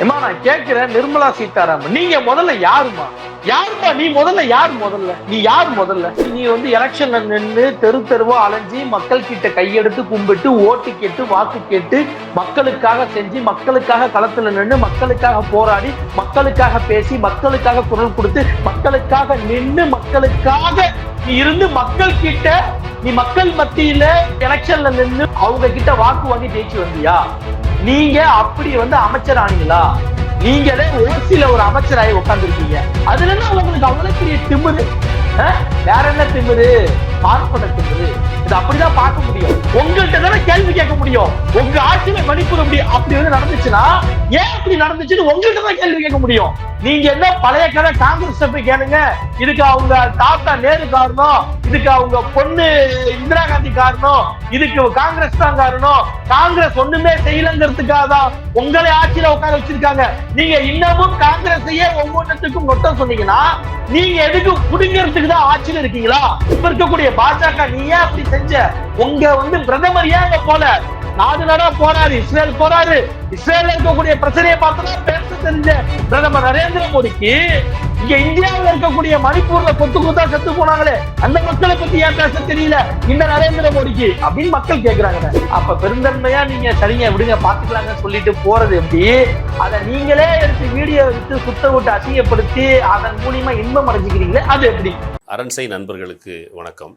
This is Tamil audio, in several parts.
ஏமா நான் கேட்கிறேன் நிர்மலா சீதாராமன். நீங்க முதல்ல யாருமா யாருமா நீ முதல்ல யார் முதல்ல? நீ யார் முதல்ல? நீ வந்து எலெக்ஷன்ல நின்று தெரு தெருவா அலைஞ்சி மக்கள் கிட்ட கையெடுத்து கும்பிட்டு ஓட்டு கேட்டு வாக்கு கேட்டு மக்களுக்காக செஞ்சு மக்களுக்காக களத்துல நின்று மக்களுக்காக போராடி மக்களுக்காக பேசி மக்களுக்காக குரல் கொடுத்து மக்களுக்காக நின்று மக்களுக்காக நீ இருந்து மக்கள் கிட்ட நீ மக்கள் மத்தியில எலெக்ஷன்ல நின்று அவங்க கிட்ட வாக்கு வாங்கி ஜெயிச்சு வந்தியா? நீங்க அப்படி வந்து அமைச்சர் ஆனீங்களா நீங்களே ஓசியில ஒரு அமைச்சராகி உட்காந்துருக்கீங்க அதுல என்ன உங்களுக்கு அவ்வளவு பெரிய திம்முது வேற என்ன திம்முது பார்ப்பன திம்முது அப்படிதான் பார்க்க முடியும். உங்கள்கிட்ட தானே கேள்வி கேட்க முடியும். உங்க ஆட்சியில மணிப்பூர் அப்படி அப்படி வந்து நடந்துச்சுன்னா ஏன் அப்படி நடந்துச்சுன்னு உங்கள்கிட்ட தான் கேள்வி கேட்க முடியும். நீங்க என்ன பழைய கதை காங்கிரஸ் போய் கேளுங்க. இதுக்கு அவங்க தாத்தா நேரு காரணம் இதுக்கு அவங்க பொண்ணு இந்திரா காந்தி காரணம் இதுக்கு காங்கிரஸ் தான் காரணம். காங்கிரஸ் ஒண்ணுமே செய்யலங்கிறதுக்காக தான் உங்களை ஆட்சியில உட்கார வச்சிருக்காங்க. நீங்க இன்னமும் காங்கிரஸையே ஒவ்வொன்றத்துக்கும் மொத்தம் சொன்னீங்கன்னா நீங்க எதுக்கு குடுங்கிறதுக்கு தான் ஆட்சியில இருக்கீங்களா? இப்ப இருக்கக்கூடிய பாஜக நீ ஏன் அப்படி செஞ்ச உங்க வந்து பிரதமர் ஏன் போல? நாடு நாடா போறாரு இஸ்ரேல் போறாரு. இஸ்ரேல இருக்கக்கூடிய பிரச்சனையை பார்த்துதான் பேச தெரிஞ்ச பிரதமர் நரேந்திர மோடிக்கு இங்க இந்தியாவுல இருக்கக்கூடிய மணிப்பூர்ல கொத்து கொத்தா செத்து போனாங்களே அந்த மக்களை பத்தி ஏன் பேச தெரியல? இந்த நரேந்திர மோடிக்கு அப்படின்னு மக்கள் கேக்குறாங்க. அப்ப பெருந்தன்மையா நீங்க சரிங்க விடுங்க பாத்துக்கலாங்கன்னு சொல்லிட்டு போறது எப்படி? அதை நீங்களே எடுத்து வீடியோ எடுத்து சுத்த விட்டு அசிங்கப்படுத்தி அதன் மூலியமா இன்பம் அடைஞ்சுக்கிறீங்களே அது எப்படி? அரண்சை நண்பர்களுக்கு வணக்கம்.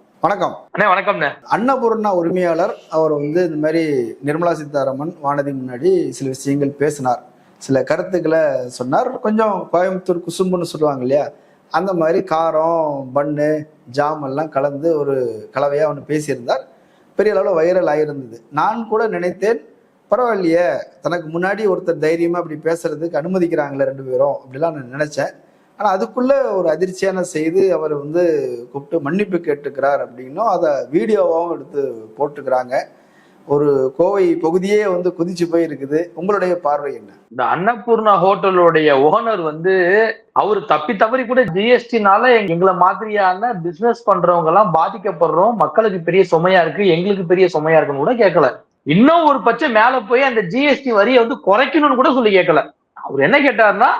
வணக்கம். அண்ணே வணக்கம்ண்ணே. அன்னபூர்ணா உரிமையாளர் அவர் வந்து இந்த மாதிரி நிர்மலா சீதாராமன் வானதி முன்னாடி சில விஷயங்கள் பேசினார். சில கருத்துக்களை சொன்னார். கொஞ்சம் கோயம்புத்தூர் குசும்புன்னு சொல்லுவாங்க இல்லையா? அந்த மாதிரி காரம் பன்னு ஜாம் எல்லாம் கலந்து ஒரு கலவையாக ஒன்று பேசியிருந்தார். பெரிய அளவில் வைரல் ஆகியிருந்தது நான் கூட நினைத்தேன் பரவாயில்லையே தனக்கு முன்னாடி ஒருத்தர் தைரியமா அப்படி பேசுறதுக்கு அனுமதிக்கிறாங்களே ரெண்டு பேரும் அப்படிலாம் நான் நினைச்சேன். ஆனால் அதுக்குள்ள ஒரு அதிர்ச்சியான செய்து அவர் வந்து கூப்பிட்டு மன்னிப்பு கேட்டுக்கிறார் அப்படின்னும் அதை வீடியோவாகவும் எடுத்து போட்டுக்கிறாங்க. ஒரு கோவை பகுதியே வந்து குதிச்சு போயிருக்குது. உங்களுடைய பார்வை என்ன? இந்த அன்னபூர்ணா ஹோட்டலுடைய ஓனர் வந்து அவர் தப்பி தவறி கூட ஜிஎஸ்டினால எங்களை மாதிரியான பிசினஸ் பண்றவங்க எல்லாம் பாதிக்கப்படுறோம். மக்களுக்கு பெரிய சுமையா இருக்கு. எங்களுக்கு பெரிய சுமையா இருக்குன்னு கூட கேட்கல. இன்னும் ஒரு பட்சம் மேல போய் அந்த ஜிஎஸ்டி வரியை வந்து குறைக்கணும்னு கூட சொல்லி கேட்கல. அவர் என்ன கேட்டாருன்னா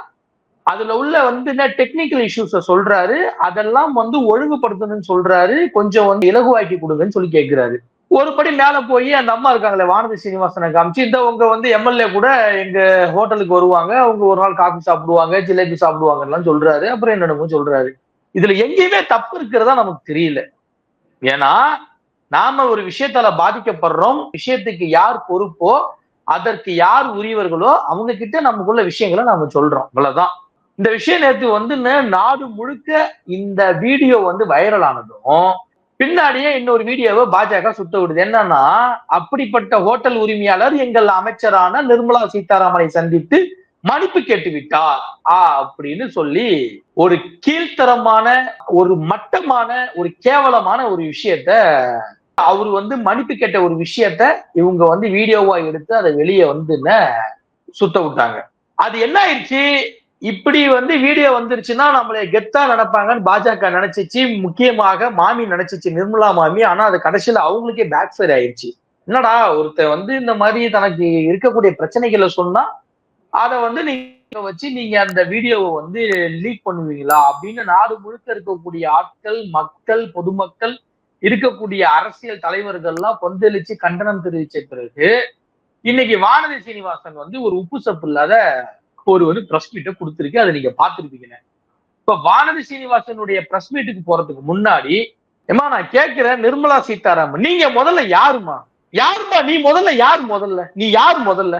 அதுல உள்ள வந்து என்ன டெக்னிக்கல் இஷ்யூஸ சொல்றாரு. அதெல்லாம் வந்து ஒழுங்குபடுத்தணும்னு சொல்றாரு. கொஞ்சம் வந்து இலகுவாக்கி கொடுங்கன்னு சொல்லி கேட்கிறாரு ஒரு படி மேல போய் அந்த அம்மா இருக்காங்களே வானதி சீனிவாசனை காமிச்சு இந்த உங்க வந்து எம்எல்ஏ கூட எங்க ஹோட்டலுக்கு வருவாங்க. அவங்க ஒரு நாள் காஃபி சாப்பிடுவாங்க ஜிலேபி சாப்பிடுவாங்க எல்லாம் சொல்றாரு. அப்புறம் என்னென்னமோ சொல்றாரு. இதுல எங்கேயுமே தப்பு இருக்கிறதா நமக்கு தெரியல. ஏன்னா நாம ஒரு விஷயத்தால பாதிக்கப்படுறோம். விஷயத்துக்கு யார் பொறுப்போ அதற்கு யார் உரியவர்களோ அவங்க கிட்ட நமக்குள்ள விஷயங்களை நாம சொல்றோம். அவ்வளவுதான். இந்த விஷயம் நேற்று வந்து நாடு முழுக்க இந்த வீடியோ வந்து வைரல் ஆனதும் பின்னாடியே இன்னொரு வீடியோவை பாஜக சுத்த விடுது. என்னன்னா அப்படிப்பட்ட ஹோட்டல் உரிமையாளர் எங்கள் அமைச்சரான நிர்மலா சீதாராமனை சந்தித்து மன்னிப்பு கேட்டு விட்டார் ஆ அப்படின்னு சொல்லி ஒரு கீழ்த்தரமான ஒரு மட்டமான ஒரு கேவலமான ஒரு விஷயத்த அவர் வந்து மன்னிப்பு கேட்ட ஒரு விஷயத்த இவங்க வந்து வீடியோவா எடுத்து அதை வெளியே வந்து சுத்த விட்டாங்க. அது என்ன ஆயிடுச்சு? இப்படி வந்து வீடியோ வந்துருச்சுன்னா நம்மளை கெத்தா நினைப்பாங்கன்னு பாஜக நினைச்சிச்சு. முக்கியமாக மாமி நினைச்சிச்சு நிர்மலா மாமி. ஆனா அது கடைசியில அவங்களுக்கே பேக் ஃபயர் ஆயிடுச்சு என்னடா ஒருத்தர் வந்து இந்த மாதிரி தனக்கு இருக்கக்கூடிய பிரச்சனைகளை சொன்னா அதை வந்து நீங்க வச்சு நீங்க அந்த வீடியோவை வந்து லீக் பண்ணுவீங்களா? அப்படின்னு நாடு முழுக்க இருக்கக்கூடிய ஆட்கள் மக்கள் பொதுமக்கள் இருக்கக்கூடிய அரசியல் தலைவர்கள்லாம் கொந்தளிச்சு கண்டனம் தெரிவிச்ச பிறகு இன்னைக்கு வானதி சீனிவாசன் வந்து ஒரு உப்பு சப்பு இல்லாத ஒரு வந்து ப்ரெஸ் மீட்டை கொடுத்துருக்கு. அதை நீங்க பார்த்திருப்பீங்க இப்ப வானதி சீனிவாசனுடைய ப்ரெஸ் மீட்டுக்கு போறதுக்கு முன்னாடி ஏமா நான் கேட்கிறேன் நிர்மலா சீதாராமன். நீங்க முதல்ல யாருமா யாருமா நீ முதல்ல யார் முதல்ல? நீ யார் முதல்ல?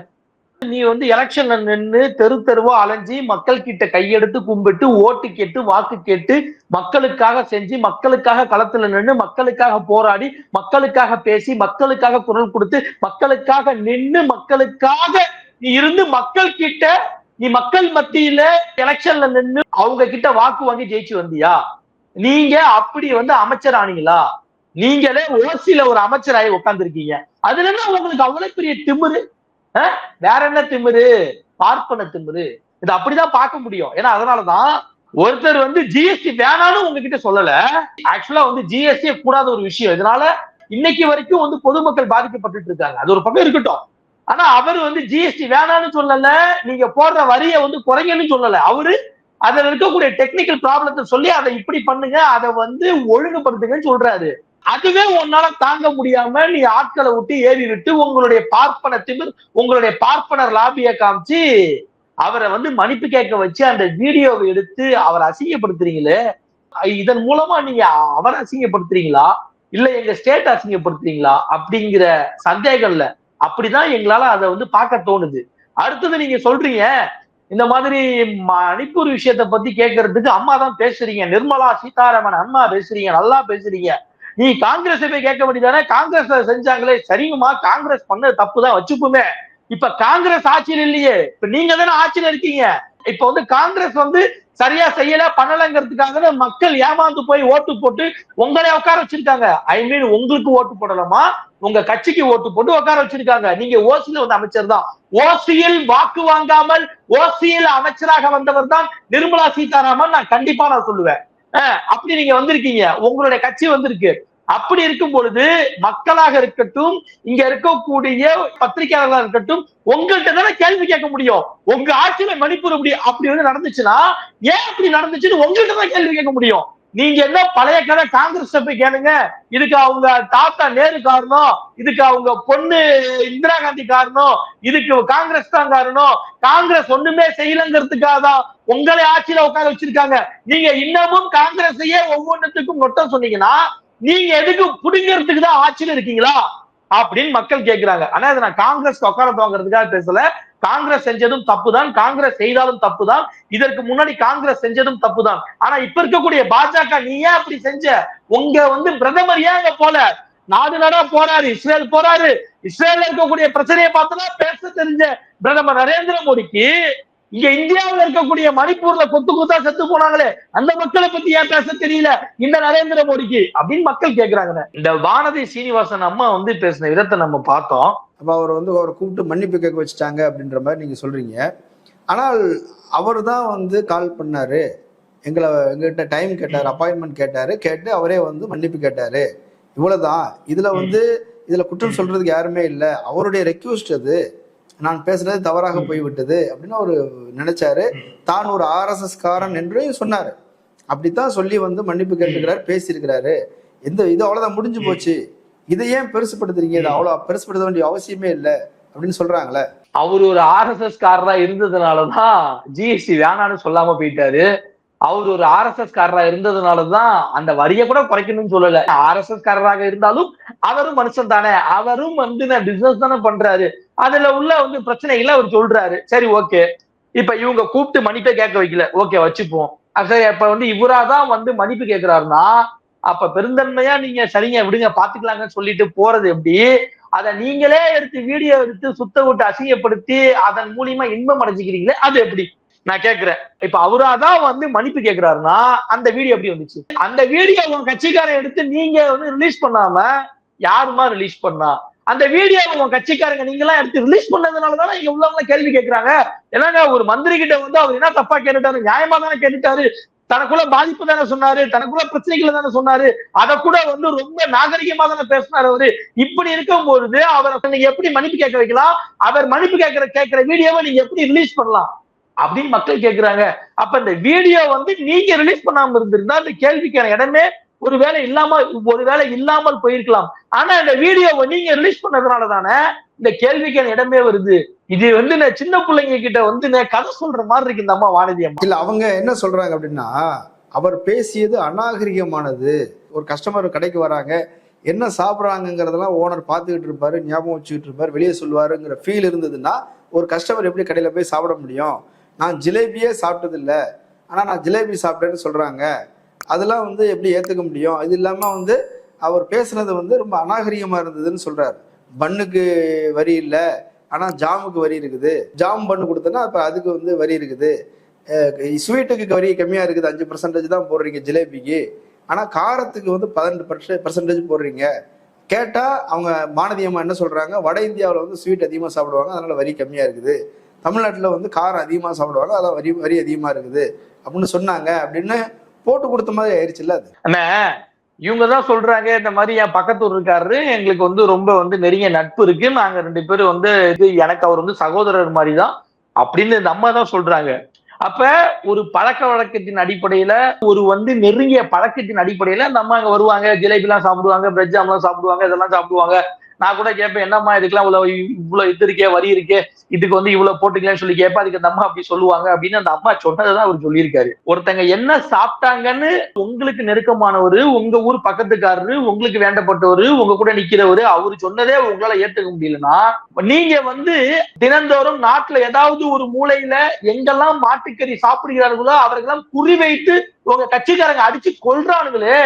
நீ வந்து எலெக்ஷன்ல நின்று தெரு தெருவா அலைஞ்சி மக்கள் கிட்ட கையெடுத்து கும்பிட்டு ஓட்டு கேட்டு வாக்கு கேட்டு மக்களுக்காக செஞ்சு மக்களுக்காக களத்துல நின்று மக்களுக்காக போராடி மக்களுக்காக பேசி மக்களுக்காக குரல் கொடுத்து மக்களுக்காக நின்று மக்களுக்காக நீ இருந்து மக்கள் கிட்ட நீ மக்கள் மத்தியில எலெக்ஷன்ல நின்னு அவங்க கிட்ட வாக்கு வாங்கி ஜெயிச்சு வந்தியா? நீங்க அப்படி வந்து அமைச்சர் ஆனீங்களா? நீங்களே ஓசியில ஒரு அமைச்சராகி உட்காந்துருக்கீங்க அதுல என்ன உங்களுக்கு அவ்வளவு பெரிய திமிரு? வேற என்ன திமிரு? பார்ப்பன திமிரு. இது அப்படிதான் பார்க்க முடியும். ஏன்னா அதனாலதான் ஒருத்தர் வந்து ஜிஎஸ்டி வேணாலும் உங்ககிட்ட சொல்லல. ஆக்சுவலா வந்து ஜிஎஸ்டி கூடாத ஒரு விஷயம். இதனால இன்னைக்கு வரைக்கும் வந்து பொதுமக்கள் பாதிக்கப்பட்டுட்டு இருக்காங்க. அது ஒரு பக்கம் இருக்கட்டும். ஆனா அவர் வந்து ஜிஎஸ்டி வேணாம்னு சொல்லல. நீங்க போடுற வரியை வந்து குறைங்கன்னு சொல்லல. அவரு அதுல இருக்கக்கூடிய டெக்னிக்கல் ப்ராப்ளத்தை சொல்லி அதை இப்படி பண்ணுங்க அதை வந்து ஒழுங்குபடுத்துங்கன்னு சொல்றாரு. அதுவே உன்னால தாங்க முடியாம நீ ஆட்களை விட்டு ஏறி விட்டு உங்களுடைய பார்ப்பன திமிர் உங்களுடைய பார்ப்பனர் லாபியை காமிச்சு அவரை வந்து மன்னிப்பு கேட்க வச்சு அந்த வீடியோவை எடுத்து அவரை அசிங்கப்படுத்துறீங்களே? இதன் மூலமா நீங்க அவரை அசிங்கப்படுத்துறீங்களா? இல்ல எங்க ஸ்டேட் அசிங்கப்படுத்துறீங்களா? அப்படிங்கிற சந்தேகம் இல்லை அப்படிதான் எங்களால அதை வந்து பார்க்க தோணுது. அடுத்தது நீங்க சொல்றீங்க இந்த மாதிரி மணிப்பூர் விஷயத்தை பத்தி கேட்கறதுக்கு அம்மா தான் பேசுறீங்க. நிர்மலா சீதாராமன் அம்மா பேசுறீங்க நல்லா பேசுறீங்க. நீ காங்கிரஸ் போய் கேட்க வேண்டியதானே? காங்கிரஸ் செஞ்சாங்களே சரிங்கம்மா காங்கிரஸ் பண்ணது தப்பு தான் வச்சுப்போமே. இப்ப காங்கிரஸ் ஆட்சியில் இல்லையே. இப்ப நீங்க தானே ஆட்சியில் இருக்கீங்க. இப்ப வந்து காங்கிரஸ் வந்து சரியா செய்யல பண்ணலங்கிறதுக்காக மக்கள் ஏமாந்து போய் ஓட்டு போட்டு உங்களை உட்கார வச்சிருக்காங்க. ஐ மீன் உங்களுக்கு ஓட்டு போடலாமா? உங்க கட்சிக்கு ஓட்டு போட்டு உட்கார வச்சிருக்காங்க. நீங்க ஓசியில வந்து அமைச்சர் தான். ஓசியில் வாக்கு வாங்காமல் ஓசியில் அமைச்சராக வந்தவர் தான் நிர்மலா சீதாராமன். நான் கண்டிப்பா நான் சொல்லுவேன். அப்படி நீங்க வந்திருக்கீங்க. உங்களுடைய கட்சி வந்திருக்கு. அப்படி இருக்கும் பொழுது மக்களாக இருக்கட்டும் இங்க இருக்கக்கூடிய பத்திரிகையாளர்களாக இருக்கட்டும் உங்கள்கிட்ட தானே கேள்வி கேட்க முடியும். உங்க ஆட்சியில மணிப்பூர் முடியும் அப்படி வந்து நடந்துச்சுன்னா ஏன் அப்படி நடந்துச்சுன்னு உங்கள்கிட்ட தான் கேள்வி கேட்க முடியும். நீங்க என்ன பழைய கதை காங்கிரஸ் போய் கேளுங்க. இதுக்கு அவங்க தாத்தா நேரு காரணம் இதுக்கு அவங்க பொண்ணு இந்திரா காந்தி காரணம் இதுக்கு காங்கிரஸ் தான் காரணம். காங்கிரஸ் ஒண்ணுமே செய்யலங்கிறதுக்காக தான் உங்களை ஆட்சியில உட்கார வச்சிருக்காங்க. நீங்க இன்னமும் காங்கிரஸையே ஒவ்வொன்றுத்துக்கும் மொட்டம் சொன்னீங்கன்னா நீங்க எதுக்கு புடுங்கிறதுக்கு தான் ஆட்சியில இருக்கீங்களா? அப்படின்னு மக்கள் கேட்கிறாங்க ஆனா இதை நான் காங்கிரஸ் உட்கார துவங்கிறதுக்காக பேசல. காங்கிரஸ் செஞ்சதும் தப்புதான். காங்கிரஸ் செய்தாலும் தப்புதான். இதற்கு முன்னாடி காங்கிரஸ் செஞ்சதும் தப்புதான். ஆனா இப்ப இருக்கக்கூடிய பாஜக நீ ஏன் அப்படி செஞ்ச? உங்க வந்து பிரதமர் ஏன் அங்க போல? நாடு நாடா போறாரு இஸ்ரேல் போறாரு இஸ்ரேல்ல இருக்கக்கூடிய பிரச்சனையை பார்த்துதான் பேச தெரிஞ்ச பிரதமர் நரேந்திர மோடிக்கு இங்க இந்தியாவுல இருக்கக்கூடிய மணிப்பூர்ல கொத்து கொத்தா செத்து போனாங்களே அந்த மக்களை பத்தி ஏன் பேச தெரியல? இந்த நரேந்திர மோடிக்கு அப்படின்னு மக்கள் கேக்குறாங்க இந்த வானதி சீனிவாசன் அம்மா வந்து பேசின விதத்தை நம்ம பார்த்தோம். அப்போ அவர் வந்து அவரை கூப்பிட்டு மன்னிப்பு கேட்க வச்சுட்டாங்க அப்படின்ற மாதிரி நீங்கள் சொல்கிறீங்க ஆனால் அவர் தான் வந்து கால் பண்ணாரு. எங்களை எங்ககிட்ட டைம் கேட்டார் அப்பாயின்மெண்ட் கேட்டார். கேட்டு அவரே வந்து மன்னிப்பு கேட்டார். இவ்வளவுதான். இதில் வந்து இதில் குற்றம் சொல்றதுக்கு யாருமே இல்லை. அவருடைய ரெக்வஸ்ட் அது. நான் பேசுறது தவறாக போய்விட்டது அப்படின்னு அவர் நினைச்சாரு. தான் ஒரு ஆர்எஸ்எஸ் காரன் என்று சொன்னாரு. அப்படித்தான் சொல்லி வந்து மன்னிப்பு கேட்டுக்கிறாரு பேசியிருக்கிறாரு. எந்த இது அவ்வளவுதான் முடிஞ்சு போச்சு. இதை ஏன் பெருசுப்படுத்துறீங்க? இது அவ்வளவு பெருசுப்படுத்த வேண்டிய அவசியமே இல்லை அப்படின்னு சொல்றாங்களே. அவர் ஒரு ஆர்எஸ்எஸ் காரரா இருந்ததுனாலதான் ஜிஎஸ்டி வேணான்னு சொல்லாம போயிட்டாரு. அவர் ஒரு ஆர்எஸ்எஸ் காரரா இருந்ததுனாலதான் அந்த வரியை கூட குறைக்கணும்னு சொல்லல. ஆர்எஸ்எஸ் காரராக இருந்தாலும் அவரும் மனுஷன் தானே. அவரும் வந்து நான் பிசினஸ் தானே பண்றாரு. அதுல உள்ள வந்து பிரச்சனைகளை அவர் சொல்றாரு. சரி ஓகே இப்ப இவங்க கூப்பிட்டு மன்னிப்பே கேட்க வைக்கல. ஓகே வச்சுப்போம். சரி அப்ப வந்து இவராதான் வந்து மன்னிப்பு கேட்கிறாருன்னா அப்ப பெருந்தன்மையா நீங்க சரிங்க விடுங்க பாத்துக்கலாங்கன்னு சொல்லிட்டு போறது எப்படி? அதை நீங்களே எடுத்து வீடியோ எடுத்து சுத்த விட்டு அசிங்கப்படுத்தி அதன் மூலியமா இன்பம் அடைஞ்சுக்கிறீங்களே அது எப்படி? நான் கேக்குறேன். இப்ப அவராதான் வந்து மன்னிப்பு கேக்குறாருன்னா அந்த வீடியோ எப்படி வந்துச்சு? அந்த வீடியோ உங்க கட்சிக்காரன் எடுத்து நீங்க வந்து ரிலீஸ் பண்ணாம யாருமா ரிலீஸ் பண்ணா? அந்த வீடியோ உங்க கட்சிக்காரங்க நீங்க எல்லாம் எடுத்து ரிலீஸ் பண்ணதுனாலதானே இங்க உள்ளவங்க கேள்வி கேட்கறாங்க என்னங்க ஒரு மந்திரி கிட்ட வந்து அவர் என்ன தப்பா கேட்டுட்டாரு நியாயமா தானே கேட்டுட்டாரு தனக்குள்ள பாதிப்பு தானே சொன்னாரு தனக்குள்ள பிரச்சனைகளை தானே சொன்னாரு அத கூட வந்து ரொம்ப நாகரிகமா தானே பேசினாரு அவரு. இப்படி இருக்கும் பொழுது அவரை நீங்க எப்படி மன்னிப்பு கேட்க வைக்கலாம்? அவர் மன்னிப்பு கேட்கிற கேட்கிற வீடியோவை நீங்க எப்படி ரிலீஸ் பண்ணலாம்? அப்படின்னு மக்கள் கேக்குறாங்க. அப்ப இந்த வீடியோ வந்து நீங்க ரிலீஸ் பண்ணாம இருந்திருந்தா இந்த கேள்விக்கான இடமே ஒருவேளை இல்லாம ஒருவேளை இல்லாமல் போயிருக்கலாம். ஆனா இந்த வீடியோவை நீங்க ரிலீஸ் பண்ணதுனால தானே இந்த கேள்விக்கான இடமே வருது. இது வந்து நான் சின்ன பிள்ளைங்க கிட்ட வந்து நான் கதை சொல்ற மாதிரி இருக்கு இந்த அம்மா வானதி அம்மா. இல்ல அவங்க என்ன சொல்றாங்க அப்படின்னா அவர் பேசியது அநாகரிகமானது. ஒரு கஸ்டமர் கடைக்கு வராங்க என்ன சாப்பிட்றாங்கிறதெல்லாம் ஓனர் பார்த்துக்கிட்டு இருப்பாரு ஞாபகம் வச்சுக்கிட்டு இருப்பாரு வெளியே சொல்லுவாருங்கிற ஃபீல் இருந்ததுன்னா ஒரு கஸ்டமர் எப்படி கடையில் போய் சாப்பிட முடியும்? நான் ஜிலேபியே சாப்பிட்டதில்ல. ஆனால் நான் ஜிலேபி சாப்பிட்டேன்னு சொல்கிறாங்க அதெல்லாம் வந்து எப்படி ஏற்றுக்க முடியும்? இது இல்லாமல் வந்து அவர் பேசுனது வந்து ரொம்ப அநாகரிகமாக இருந்ததுன்னு சொல்கிறார் பண்ணுக்கு வரி இல்லை. ஆனால் ஜாமுக்கு வரி இருக்குது. ஜாம் பண்ணு கொடுத்தோன்னா இப்போ அதுக்கு வந்து வரி இருக்குது. ஸ்வீட்டுக்கு வரி கம்மியாக இருக்குது. அஞ்சு பர்சன்டேஜ் தான் போடுறீங்க ஜிலேபிக்கு. ஆனால் காரத்துக்கு வந்து பதினெண்டு பர்சன்டேஜ் போடுறீங்க. கேட்டால் அவங்க மானதியம்மா என்ன சொல்கிறாங்க வட இந்தியாவில் வந்து ஸ்வீட் அதிகமாக சாப்பிடுவாங்க. அதனால் வரி கம்மியாக இருக்குது. தமிழ்நாட்டில் வந்து காரம் அதிகமாக சாப்பிடுவாங்க அதில் வரி வரி அதிகமாக இருக்குது. அப்படின்னு சொன்னாங்க. அப்படின்னு போட்டு கொடுத்த மாதிரி ஆயிடுச்சுல்ல அது? இவங்க தான் சொல்றாங்க இந்த மாதிரி என் பக்கத்தூர் இருக்காரு எங்களுக்கு வந்து ரொம்ப வந்து நெருங்கிய நட்பு இருக்கு. நாங்க ரெண்டு பேரும் வந்து இது எனக்கு அவர் வந்து சகோதரர் மாதிரி தான் அப்படின்னு இந்த அம்மா தான் சொல்றாங்க. அப்ப ஒரு பழக்க வழக்கத்தின் அடிப்படையில ஒரு வந்து நெருங்கிய பழக்கத்தின் அடிப்படையில நம்ம அம்மா அங்க வருவாங்க. ஜிலேபி எல்லாம் சாப்பிடுவாங்க பிரெட் ஜாம்லாம் சாப்பிடுவாங்க இதெல்லாம் சாப்பிடுவாங்க. நான் கூட கேட்பேன் என்னம்மா இதுக்கெல்லாம் இவ்வளவு இவ்வளவு இது இருக்கே வரி இருக்கே இதுக்கு வந்து இவ்வளவு போட்டுக்கலாம்னு சொல்லி கேட்பேன். அதுக்கு அந்த அம்மா அப்படி சொல்லுவாங்க. அப்படின்னு அந்த அம்மா சொன்னதுதான் அவர் சொல்லியிருக்காரு. ஒருத்தங்க என்ன சாப்பிட்டாங்கன்னு உங்களுக்கு நெருக்கமானவர் உங்க ஊர் பக்கத்துக்காரரு உங்களுக்கு வேண்டப்பட்டவர் உங்க கூட நிக்கிறவரு அவரு சொன்னதே உங்களால ஏத்துக்க முடியலன்னா நீங்க வந்து தினந்தோறும் நாட்டுல ஏதாவது ஒரு மூலையில எங்கெல்லாம் மாட்டுக்கறி சாப்பிடுகிறார்களோ அவர்களெல்லாம் குறிவைத்து உங்க கட்சிக்காரங்க அடிச்சு கொள்றானுங்களே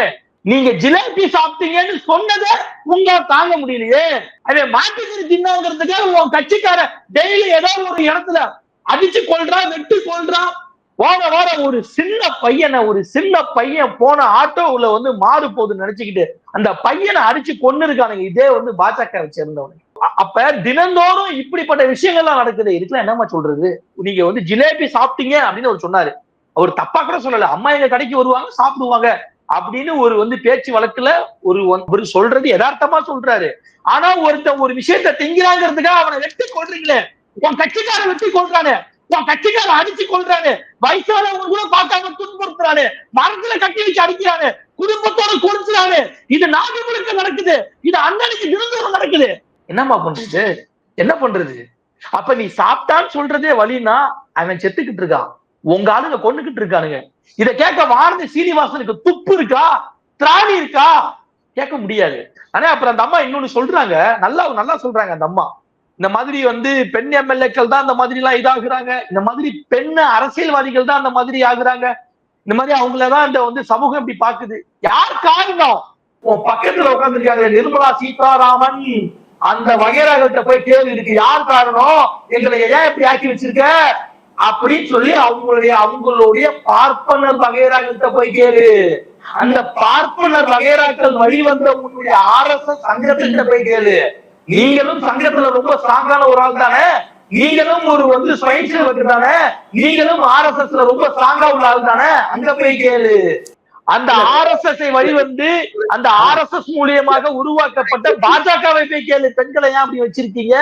நீங்க ஜிலேபி சாப்பிட்டீங்கன்னு சொன்னதை உங்களால தாங்க முடியலையே. அதே மாட்டுக்கறி தின்னாங்கிறதுக்காக உன் கட்சிக்கார டெய்லி ஏதோ ஒரு இடத்துல அடிச்சு கொள்றான் வெட்டு கொள்றான் போன வாரம் ஒரு சின்ன பையனை ஒரு சின்ன பையன் போன ஆட்டோவுல வந்து மாறு போகுதுன்னு நினைச்சுக்கிட்டு அந்த பையனை அடிச்சு கொன்னு இருக்கானுங்க இதே வந்து பாஜக சேர்ந்தவனுங்க. அப்ப தினந்தோறும் இப்படிப்பட்ட விஷயங்கள்லாம் நடக்குது. இதுக்கெல்லாம் என்னம்மா சொல்றது? நீங்க வந்து ஜிலேபி சாப்பிட்டீங்க அப்படின்னு அவர் சொன்னாரு. அவர் தப்பா கூட சொல்லல. அம்மா எங்க கடைக்கு வருவாங்க சாப்பிடுவாங்க. அப்படின்னு ஒரு வந்து பேச்சு வழக்குல ஒரு ஒரு சொல்றது யதார்த்தமா சொல்றாரு. ஆனா ஒருத்தன் ஒரு விஷயத்த திங்கிறாங்கிறதுக்காக அவனை வெட்டி கொள்றீங்களே உன் கட்சிக்கார வெட்டி கொள்றானே உன் கட்சிக்கார அடிச்சு கொள்றானே வயசானவங்க கூட பார்க்காம துன்புறுத்துறானே. மரத்துல கட்டி வச்சு அடிக்கிறானே. குடும்பத்தோட கொடுத்துறானே இது நாடு முழுக்க நடக்குது. இது அண்ணனுக்கு தினந்தோறும் நடக்குது. என்னம்மா பண்றது? என்ன பண்றது? அப்ப நீ சாப்பிட்டான்னு சொல்றதே வழின்னா அவன் செத்துக்கிட்டு இருக்கான். உங்க ஆளுங்க கொண்டுகிட்டு இருக்கானுங்க. இதை கேட்க வானதி சீனிவாசனுக்கு துப்பு இருக்கா? திராணி இருக்கா? கேட்க முடியாது. ஆனா அப்புறம் அந்த அம்மா இன்னொன்னு சொல்றாங்க. நல்லா நல்லா சொல்றாங்க அந்த அம்மா. இந்த மாதிரி வந்து பெண் எம்எல்ஏக்கள் தான் இந்த மாதிரி எல்லாம் இதாகுறாங்க. இந்த மாதிரி பெண் அரசியல்வாதிகள் தான் அந்த மாதிரி ஆகுறாங்க. இந்த மாதிரி அவங்களதான் இந்த வந்து சமூகம் இப்படி பாக்குது. யார் காரணம்? உன் பக்கத்துல உட்காந்துருக்காங்க நிர்மலா சீதாராமன். அந்த வகைராகள்கிட்ட போய் கேள்வி இருக்கு. யார் காரணம்? எங்களை ஏன் இப்படி ஆக்கி வச்சிருக்க? அப்படின்னு சொல்லி அவங்களுடைய அவங்களுடைய பார்ப்பனர் வகைராகள்கிட்ட போய் கேளு. அந்த பார்ப்பனர் வகைராக்கள் வழி வந்த உங்களுடைய ஆர்எஸ்எஸ் சங்கத்திட்ட போய் கேளு. நீங்களும் சங்கத்துல ரொம்ப ஸ்ட்ராங்கான ஒரு ஆள் தானே? நீங்களும் ஒரு வந்து ஸ்வைன்ஸ் தானே? நீங்களும் ஆர்எஸ்எஸ்ல ரொம்ப ஸ்ட்ராங்கா உள்ள ஆள் தானே? அங்க போய் கேளு. அந்த ஆர்எஸ்எஸ் வழிவந்து அந்த ஆர்எஸ்எஸ் மூலியமாக உருவாக்கப்பட்ட பாஜகவை போய் கேளு பெண்களை ஏன் அப்படி வச்சிருக்கீங்க?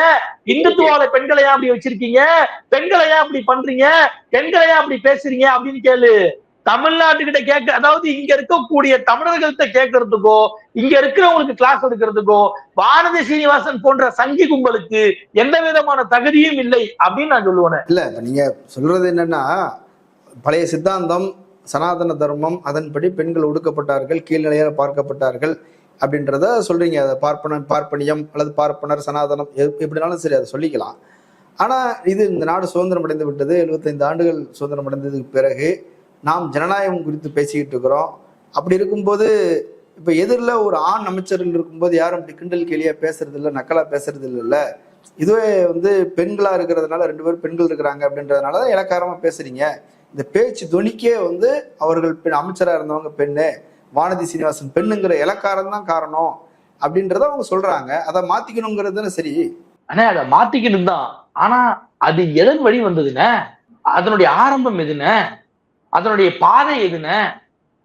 இந்துத்துவால பெண்களை ஏன் அப்படி வச்சிருக்கீங்க? பெண்களை ஏன் அப்படி பண்றீங்க? பெண்களை ஏன் அப்படி பேசுறீங்க அப்படின்னு கேளு. தமிழ்நாட்டுக்கிட்ட கேட்க அதாவது இங்க இருக்கக்கூடிய தமிழர்கள்ட்ட கேட்கறதுக்கோ இங்க இருக்கிறவங்களுக்கு கிளாஸ் எடுக்கிறதுக்கோ வானதி சீனிவாசன் போன்ற சங்கி கும்பலுக்கு எந்த விதமான தகுதியும் இல்லை அப்படின்னு நான் சொல்லுவேன். இல்ல நீங்க சொல்றது என்னன்னா பழைய சித்தாந்தம் சனாதன தர்மம் அதன்படி பெண்கள் ஒடுக்கப்பட்டார்கள் கீழ்நிலையாக பார்க்கப்பட்டார்கள் அப்படின்றத சொல்றீங்க. அதை பார்ப்பன பார்ப்பனியம் அல்லது பார்ப்பனர் சனாதனம் எப்- எப்படினாலும் சரி அதை சொல்லிக்கலாம். ஆனால் இது இந்த நாடு சுதந்திரம் அடைந்து விட்டது. 75 ஆண்டுகள் சுதந்திரம் அடைந்ததுக்கு பிறகு நாம் ஜனநாயகம் குறித்து பேசிக்கிட்டு இருக்கிறோம். அப்படி இருக்கும்போது இப்போ எதிரில் ஒரு ஆண் அமைச்சர்கள் இருக்கும்போது யாரும் அப்படி கிண்டல் கேலியா பேசுறது இல்லை நக்கலாக பேசுறது இல்லைல்ல இதுவே வந்து பெண்களாக இருக்கிறதுனால ரெண்டு பேரும் பெண்கள் இருக்கிறாங்க அப்படின்றதுனால தான் இலக்காரமாக பேசுறீங்க. இந்த பேச்சு துணிக்கே வந்து அவர்கள் பெண் அமைச்சராக இருந்தவங்க பெண்ணு வானதி சீனிவாசன் பெண்ணுங்கிற இலக்காரம் தான் காரணம் அப்படின்றத அவங்க சொல்றாங்க. அதை மாத்திக்கணுங்கிறது சரி. ஆனா அதை மாத்திக்கணும் தான். ஆனா அது எதன் வழி வந்ததுன்னு அதனுடைய ஆரம்பம் எதுன்னு அதனுடைய பாதை எதுன்னு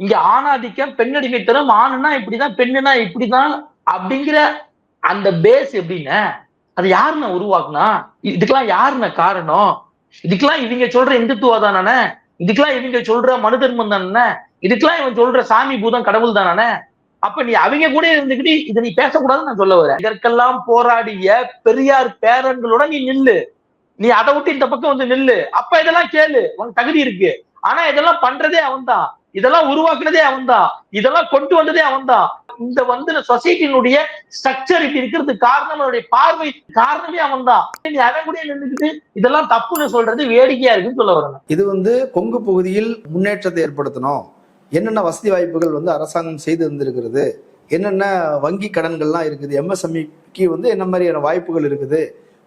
இங்க ஆணாதிக்கம் பெண்ணடிமைத்தனம் ஆணுனா இப்படிதான் பெண்ணுனா இப்படிதான் அப்படிங்கிற அந்த பேஸ் எப்படின்னு அது யாருன்னு உருவாக்குனா? இதுக்கெல்லாம் யாருன்னு காரணம்? இதுக்கெல்லாம் இவங்க சொல்ற இந்துத்துவா தானே இதுக்கெல்லாம் இவங்க சொல்ற மனு தர்மம் தானே இதுக்கெல்லாம் இவன் சொல்ற சாமி பூதம் கடவுள் தானே அப்ப நீ அவங்க கூட இருந்துகிட்டு இதை நீ பேசக்கூடாதுன்னு நான் சொல்ல வரேன். இதற்கெல்லாம் போராடிய பெரியார் பேரன்களோட நீ நில்லு. நீ அதை விட்டு இந்த பக்கம் வந்து நில்லு. அப்ப இதெல்லாம் கேளு. உனக்கு தகுதி இருக்கு. ஆனா இதெல்லாம் பண்றதே அவன்தான் இதெல்லாம் உருவாக்குனதே அவன்தான் இதெல்லாம் கொண்டு வந்ததே அவன்தான் இந்த வந்து சொசைட்டினுடைய ஸ்ட்ரக்சர் இப்படி இருக்கிறதுக்கு காரணம் அவனுடைய பார்வை காரணமே அவன்தான் நீ அவன் கூட நின்றுக்கிட்டு இதெல்லாம் தப்புன்னு சொல்றது வேடிக்கையா இருக்குன்னு சொல்ல வரணும் இது வந்து கொங்கு பகுதியில் முன்னேற்றத்தை ஏற்படுத்தணும். என்னென்ன வசதி வாய்ப்புகள் வந்து அரசாங்கம் செய்து வந்திருக்கிறது என்னென்ன வங்கி கடன்கள்லாம் இருக்குது? எம்எஸ்எம்இக்கு வந்து என்ன மாதிரியான வாய்ப்புகள் இருக்குது?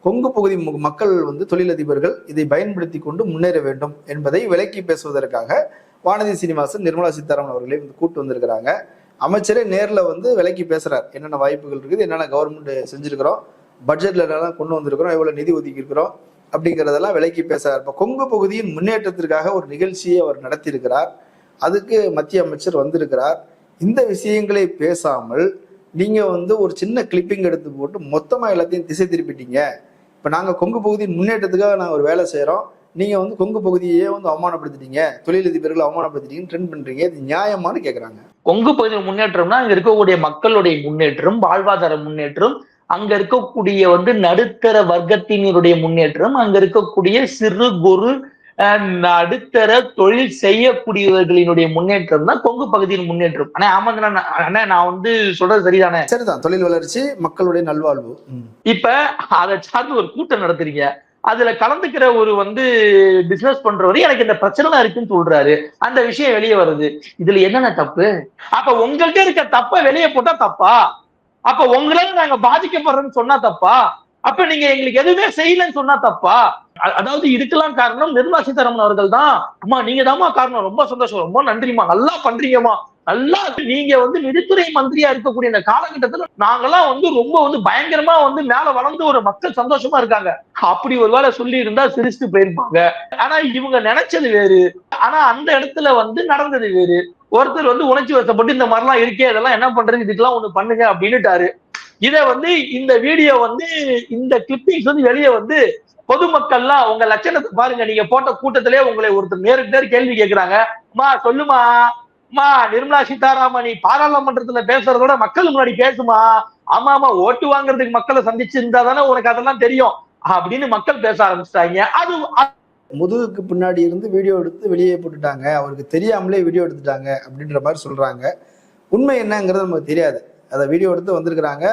கொங்கு பகுதி மு- மக்கள் வந்து தொழிலதிபர்கள் இதை பயன்படுத்தி கொண்டு முன்னேற வேண்டும் என்பதை விலக்கி பேசுவதற்காக வானதி சீனிவாசன் நிர்மலா சீதாராமன் அவர்களை வந்து கூட்டு வந்திருக்கிறாங்க. அமைச்சரே நேரில் வந்து விலக்கி பேசுறார். என்னென்ன வாய்ப்புகள் இருக்குது என்னென்ன கவர்மெண்ட் செஞ்சிருக்கிறோம் பட்ஜெட்ல எல்லாம் கொண்டு வந்திருக்கிறோம் எவ்வளவு நிதி ஒதுக்கி இருக்கிறோம் அப்படிங்கிறதெல்லாம் விலக்கி பேசுறார். இப்போ கொங்கு பகுதியின் முன்னேற்றத்திற்காக ஒரு நிகழ்ச்சியை அவர் நடத்தியிருக்கிறார். அதுக்கு மத்திய அமைச்சர் வந்திருக்கிறார். இந்த விஷயங்களை பேசாமல் நீங்க வந்து ஒரு சின்ன கிளிப்பிங் எடுத்து போட்டு மொத்தமா எல்லாத்தையும் திசை திருப்பிட்டீங்க. இப்போ நாங்கள் கொங்கு பகுதியின் முன்னேற்றத்துக்காக நாங்கள் ஒரு வேலை செய்கிறோம் நீங்கள் வந்து கொங்கு பகுதியே வந்து அவமானப்படுத்திட்டீங்க. தொழிலதிபர்களை அவமானப்படுத்திட்டீங்கன்னு ட்ரெண்ட் பண்ணுறீங்க இது நியாயமானு கேட்குறாங்க கொங்கு பகுதியில் முன்னேற்றம்னா அங்கே இருக்கக்கூடிய மக்களுடைய முன்னேற்றம் வாழ்வாதார முன்னேற்றம் அங்க இருக்கக்கூடிய வந்து நடுத்தர வர்க்கத்தினருடைய முன்னேற்றம் அங்க இருக்கக்கூடிய சிறு குறு நடுத்தர தொழில் செய்யக்கூடியவர்களினுடைய முன்னேற்றம் தான் கொங்கு பகுதியின் முன்னேற்றம். ஆனா ஆமாங்க அண்ணா, நான் வந்து சொல்றது சரிதானே? சரிதான் தொழில் வளர்ச்சி மக்களுடைய நல்வாழ்வு. இப்ப அதை சார்ந்து ஒரு கூட்டம் நடத்துறீங்க. அதுல கலந்துக்கிற ஒரு வந்து பிசினஸ் பண்றவரு எனக்கு இந்த பிரச்சனை தான் இருக்குன்னு சொல்றாரு. அந்த விஷயம் வெளியே வருது. இதுல என்னென்ன தப்பு? அப்ப உங்கள்கிட்ட இருக்க தப்ப வெளியே போட்டா தப்பா? அப்ப உங்களால நாங்க பாதிக்கப்படுறோம்னு சொன்னா தப்பா? அப்ப நீங்க எங்களுக்கு எதுவுமே செய்யலன்னு சொன்னா தப்பா? அதாவது இதுக்கெல்லாம் காரணம் நிர்மலா சீதாராமன் அவர்கள் தான் அம்மா நீங்க தாம்மா காரணம். ரொம்ப சந்தோஷம். ரொம்ப நன்றிமா நல்லா பண்றீங்கம்மா. நல்லா நீங்க வந்து நிதித்துறை மந்திரியா இருக்கக்கூடிய இந்த காலகட்டத்துல நாங்கெல்லாம் வந்து ரொம்ப வந்து பயங்கரமா வந்து மேல வளர்ந்து ஒரு மக்கள் சந்தோஷமா இருக்காங்க. அப்படி ஒரு வேலை சொல்லி இருந்தா சிரிச்சுட்டு போயிருப்பாங்க. ஆனா இவங்க நினைச்சது வேறு. ஆனா அந்த இடத்துல வந்து நடந்தது வேறு. ஒருத்தர் வந்து உணர்ச்சி வசப்பட்டு இந்த மாதிரிலாம் இருக்கே இதெல்லாம் என்ன பண்றது? இதுக்கெல்லாம் ஒண்ணு பண்ணுங்க அப்படின்னுட்டாரு. இதை வந்து இந்த வீடியோ வந்து இந்த கிளிப்பிங்ஸ் வந்து வெளியே வந்து பொதுமக்கள்லாம் உங்க லட்சணத்தை பாருங்க. நீங்க போட்ட கூட்டத்திலே உங்களை ஒருத்தர் நேருக்கு நேர் கேள்வி கேட்கிறாங்க. அம்மா சொல்லுமா. அம்மா நிர்மலா சீதாராமன் நீ பாராளுமன்றத்துல பேசுறதோட மக்கள் முன்னாடி பேசுமா? ஆமா ஆமா ஓட்டு வாங்குறதுக்கு மக்களை சந்திச்சு இருந்தா தானே உனக்கு அதெல்லாம் தெரியும். அப்படின்னு மக்கள் பேச ஆரம்பிச்சிட்டாங்க. அது முதுகுக்கு பின்னாடி இருந்து வீடியோ எடுத்து வெளியே போட்டுட்டாங்க. அவருக்கு தெரியாமலே வீடியோ எடுத்துட்டாங்க அப்படின்ற மாதிரி சொல்றாங்க. உண்மை என்னங்கிறது நமக்கு தெரியாது. அதை வீடியோ எடுத்து வந்திருக்கிறாங்க.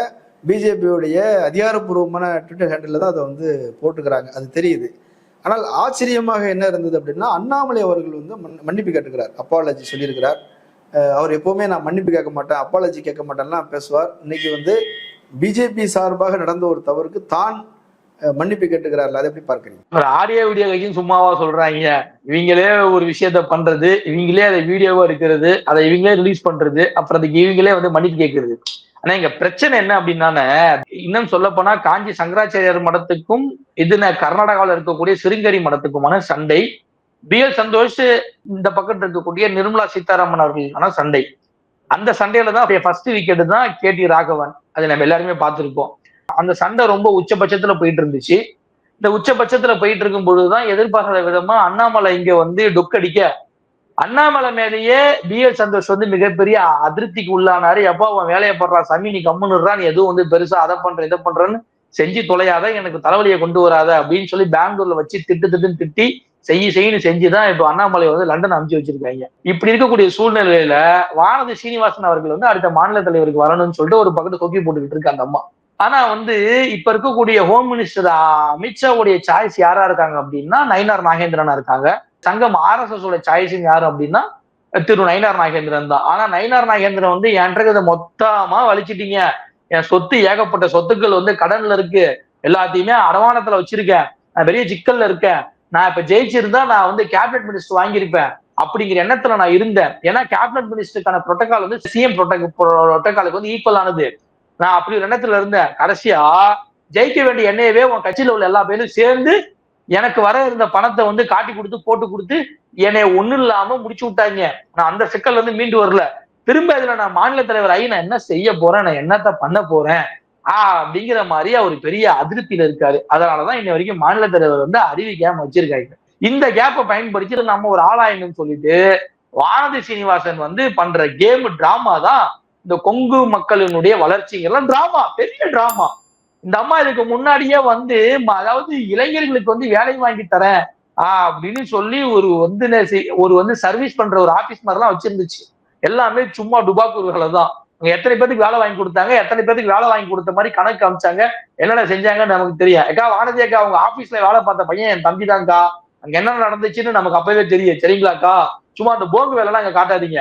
பிஜேபியோடைய அதிகாரப்பூர்வமான ட்விட்டர் ஹேண்டில் தான் அதை வந்து போட்டுக்கிறாங்க அது தெரியுது. ஆனால் ஆச்சரியமாக என்ன இருந்தது அப்படின்னா அண்ணாமலை அவர்கள் வந்து மன்னிப்பு கேட்டுக்கிறார். அப்பாலஜி சொல்லியிருக்கிறார். அவர் எப்போவுமே நான் மன்னிப்பு கேட்க மாட்டேன் அப்பாலஜி கேட்க மாட்டேன்லாம் பேசுவார். இன்னைக்கு வந்து பிஜேபி சார்பாக நடந்த ஒரு தவறுக்கு தான் மன்னிப்பு கேட்டுக்கிறார்ல அதை எப்படி பார்க்குறீங்க? ஒரு ஆடியோ வீடியோ கையும் சும்மாவா சொல்றாங்க. இவங்களே ஒரு விஷயத்த பண்றது இவங்களே அதை வீடியோவா இருக்கிறது அதை இவங்களே ரிலீஸ் பண்றது அப்புறம் அதுக்கு இவங்களே வந்து மன்னிப்பு கேட்கறது. ஆனா இங்க பிரச்சனை என்ன அப்படின்னானே இன்னும் சொல்ல போனா காஞ்சி சங்கராச்சாரியார் மடத்துக்கும் இதுன கர்நாடகாவில் இருக்கக்கூடிய சிறுங்கரி மடத்துக்குமான சண்டை பி எல் சந்தோஷ் இந்த பக்கத்துல இருக்கக்கூடிய நிர்மலா சீதாராமன் அவர்களுக்கான சண்டை. அந்த சண்டையில தான் ஃபர்ஸ்ட் விக்கெட் தான் கே டி ராகவன். அதை நம்ம எல்லாருமே பார்த்திருப்போம். அந்த சண்டை ரொம்ப உச்சபட்சத்துல போயிட்டு இருந்துச்சு இந்த உச்சபட்சத்துல போயிட்டு இருக்கும் பொழுதுதான் எதிர்பார்க்காத விதமா அண்ணாமலை இங்க வந்து டொக்கடிக்க அண்ணாமலை மேலேயே பி எல் சந்தோஷ் வந்து மிகப்பெரிய அதிருப்திக்கு உள்ளானாரு. எப்போ அவன் வேலையை படுறா சாமி நீ கம்முன்னுறா நீ எதுவும் வந்து பெருசா அதை பண்ற இதை பண்றேன்னு செஞ்சு தொலையாத எனக்கு தலைவலியை கொண்டு வராத அப்படின்னு சொல்லி பெங்களூர்ல வச்சு திட்டு திட்டுன்னு திட்டி செய்ய செய்யு செஞ்சுதான் இப்போ அண்ணாமலை வந்து லண்டன் அனுப்பிச்சு வச்சிருக்காங்க. இப்படி இருக்கக்கூடிய சூழ்நிலையில வானதி சீனிவாசன் அவர்கள் வந்து அடுத்த மாநில தலைவருக்கு வரணும்னு சொல்லிட்டு ஒரு பக்கத்து கொக்கி போட்டுக்கிட்டு இருக்கு அந்த அம்மா. ஆனா வந்து இப்ப இருக்கக்கூடிய ஹோம் மினிஸ்டர் அமித்ஷாவுடைய சாய்ஸ் யாரா இருக்காங்க அப்படின்னா நயினார் நாகேந்திரனா இருக்காங்க. சங்கம் ஆர்எஸ்எஸ் உடைய சாய்ஸ் யாரு அப்படின்னா திரு நயினார் நாகேந்திரன் தான். ஆனா நயினார் நாகேந்திரன் வந்து என்கிட்ட மொத்தமா வலிச்சிட்டீங்க. என் சொத்து ஏகப்பட்ட சொத்துக்கள் வந்து கடன்ல இருக்கு. எல்லாத்தையுமே அடமானத்துல வச்சிருக்கேன். நான் பெரிய சிக்கல்ல இருக்கேன். நான் இப்ப ஜெயிச்சிருந்தா நான் வந்து கேபினட் மினிஸ்டர் வாங்கியிருப்பேன். அப்படிங்கிற எண்ணத்துல நான் இருந்தேன். ஏன்னா கேபினட் மினிஸ்டருக்கான புரோட்டோகால் வந்து சிஎம் புரோட்டோகாலுக்கு வந்து ஈக்குவல் ஆனது. நான் அப்படி ஒரு எண்ணத்துல இருந்தேன். கடைசியா ஜெயிக்க வேண்டிய எண்ணெயவே உன் கட்சியில உள்ள எல்லா பேரும் சேர்ந்து எனக்கு வர இருந்த பணத்தை வந்து காட்டி கொடுத்து போட்டு கொடுத்து என்னை ஒண்ணும் இல்லாம முடிச்சு விட்டாங்க. நான் அந்த சிக்கல்ல இருந்து மீண்டு வரல. திரும்ப இதுல நான் மாநில தலைவர் ஆகி நான் என்ன செய்ய போறேன்? நான் என்னத்த பண்ண போறேன்? ஆஹ் அப்படிங்கிற மாதிரி அவர் பெரிய அதிருப்தியில இருக்காரு. அதனாலதான் இன்ன வரைக்கும் மாநில தலைவர் வந்து அறிவிக்காம வச்சிருக்காங்க. இந்த கேப்பை பயன்படுத்தி நம்ம ஒரு ஆளாயணும்னு சொல்லிட்டு வானதி சீனிவாசன் வந்து பண்ற கேம் டிராமா தான் இந்த கொங்கு மக்களினுடைய வளர்ச்சிங்கெல்லாம் டிராமா பெரிய டிராமா இந்த அம்மா இதுக்கு முன்னாடியே வந்து அதாவது இளைஞர்களுக்கு வந்து வேலை வாங்கி தரேன் ஆஹ் அப்படின்னு சொல்லி ஒரு வந்து ஒரு வந்து சர்வீஸ் பண்ற ஒரு ஆபீஸ் மாதிரிலாம் வச்சிருந்துச்சு. எல்லாமே சும்மா டுபாக்கூர்களை தான். அவங்க எத்தனை பேருக்கு வேலை வாங்கி கொடுத்தாங்க எத்தனை பேருக்கு வேலை வாங்கி கொடுத்த மாதிரி கணக்கு காமிச்சாங்க என்னென்ன செஞ்சாங்கன்னு நமக்கு தெரியும். அக்கா வானதி அக்கா அவங்க ஆபீஸ்ல வேலை பார்த்த பையன் என் தம்பி தான்க்கா அங்க என்ன நடந்துச்சுன்னு நமக்கு அப்பவே தெரியும் சரிங்களாக்கா? சும்மா அந்த போங்கு வேலைலாம் அங்க காட்டாதீங்க.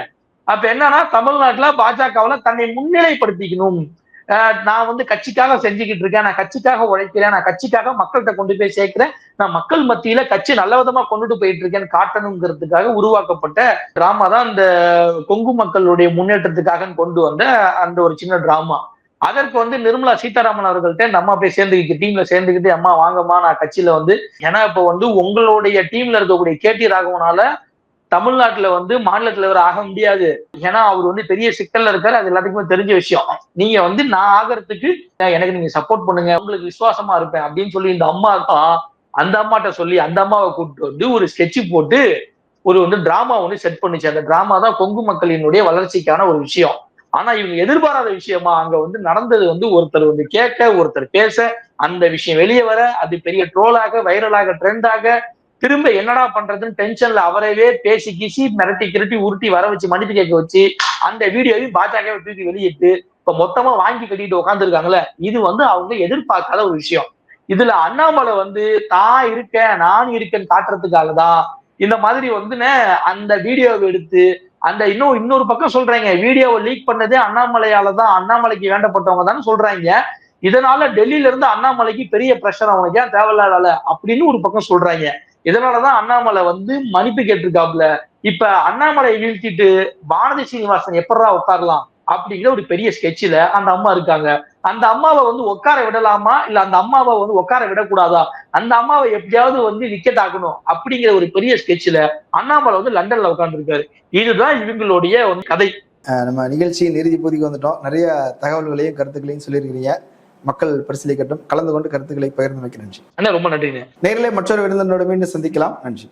அப்ப என்னன்னா தமிழ்நாட்டுல பாஜகவுல தன்னை முன்னிலைப்படுத்திக்கணும். நான் வந்து கட்சிக்காக செஞ்சுக்கிட்டு இருக்கேன் நான் கட்சிக்காக உழைக்கிறேன் நான் கட்சிக்காக மக்கள்கிட்ட கொண்டு போய் சேர்க்கிறேன். நான் மக்கள் மத்தியில கட்சி நல்ல விதமா கொண்டுட்டு போயிட்டு இருக்கேன்னு காட்டணுங்கிறதுக்காக உருவாக்கப்பட்ட டிராமா தான் இந்த கொங்கு மக்களுடைய முன்னேற்றத்துக்காக கொண்டு வந்த அந்த ஒரு சின்ன டிராமா அதற்கு வந்து நிர்மலா சீதாராமன் அவர்கள்ட்ட நம்ம போய் சேர்ந்துக்கிட்டு டீம்ல சேர்ந்துக்கிட்டு அம்மா வாங்கம்மா நான் கட்சியில வந்து ஏன்னா இப்ப வந்து உங்களுடைய டீம்ல இருக்கக்கூடிய கேடி ராகவனால தமிழ்நாட்டுல வந்து மாநில தலைவர் ஆக முடியாது. ஏன்னா அவர் வந்து பெரிய சிக்கல்ல இருக்காரு. அது எல்லாத்துக்குமே தெரிஞ்ச விஷயம். நீங்க வந்து நான் ஆகிறதுக்கு எனக்கு நீங்க சப்போர்ட் பண்ணுங்க. உங்களுக்கு விசுவாசமா இருப்பேன் அப்படின்னு சொல்லி இந்த அம்மா அந்த அம்மாட்ட சொல்லி அந்த அம்மாவை கூப்பிட்டு வந்து ஒரு ஸ்கெட்ச் போட்டு ஒரு வந்து டிராமா ஒன்று செட் பண்ணுச்சு. அந்த டிராமா தான் கொங்கு மக்களினுடைய வளர்ச்சிக்கான ஒரு விஷயம். ஆனா இவங்க எதிர்பாராத விஷயமா அங்க வந்து நடந்தது வந்து ஒருத்தர் வந்து கேட்க ஒருத்தர் பேச அந்த விஷயம் வெளியே வர அது பெரிய ட்ரோலாக வைரலாக ட்ரெண்டாக திரும்ப என்னடா பண்றதுன்னு டென்ஷன்ல அவரவே பேசி கிசி மிரட்டி கிரட்டி உருட்டி வர வச்சு மன்னிப்பு கேட்க வச்சு அந்த வீடியோவையும் பாஜகவை தூக்கி வெளியிட்டு இப்ப மொத்தமா வாங்கி கட்டிட்டு உட்காந்துருக்காங்கல்ல இது வந்து அவங்க எதிர்பார்க்காத ஒரு விஷயம். இதுல அண்ணாமலை வந்து தான் இருக்கேன் நான் இருக்கேன்னு காட்டுறதுக்காக தான். இந்த மாதிரி வந்துன்னு அந்த வீடியோவை எடுத்து அந்த இன்னும் இன்னொரு பக்கம் சொல்றாங்க வீடியோவை லீக் பண்ணதே அண்ணாமலையால தான் அண்ணாமலைக்கு வேண்டப்பட்டவங்க தான் சொல்றாங்க. இதனால டெல்லியில இருந்து அண்ணாமலைக்கு பெரிய பிரஷர் அவனுக்கு ஏன் தேவையில்லாத அப்படின்னு ஒரு பக்கம் சொல்றாங்க. இதனாலதான் அண்ணாமலை வந்து மன்னிப்பு கேட்டிருக்காப்ல இப்ப அண்ணாமலை வீழ்த்திட்டு பாரதி சீனிவாசன் எப்படா உட்காரலாம் அப்படிங்கிற ஒரு பெரிய ஸ்கெட்சில அந்த அம்மா இருக்காங்க. அந்த அம்மாவை வந்து உட்கார விடலாமா? இல்ல அந்த அம்மாவை வந்து உட்கார விடக்கூடாதா? அந்த அம்மாவை எப்படியாவது வந்து விக்கெட் ஆக்கணும் அப்படிங்கிற ஒரு பெரிய ஸ்கெட்சில அண்ணாமலை வந்து லண்டன்ல உட்காந்துருக்காரு இதுதான் இவங்களுடைய வந்து கதை. நம்ம நிகழ்ச்சியின் இறுதி பகுதிக்கு வந்துட்டோம். நிறைய தகவல்களையும் கருத்துக்களையும் சொல்லியிருக்கிறீங்க. மக்கள் பரிசீலிக்கட்டும். கலந்து கொண்டு கருத்துக்களை பகிர்ந்து வைக்க நன்றி. அண்ணா ரொம்ப நன்றிங்க நேரிலே மற்றொரு விருந்தினரோடு மீண்டும் சந்திக்கலாம். நன்றி.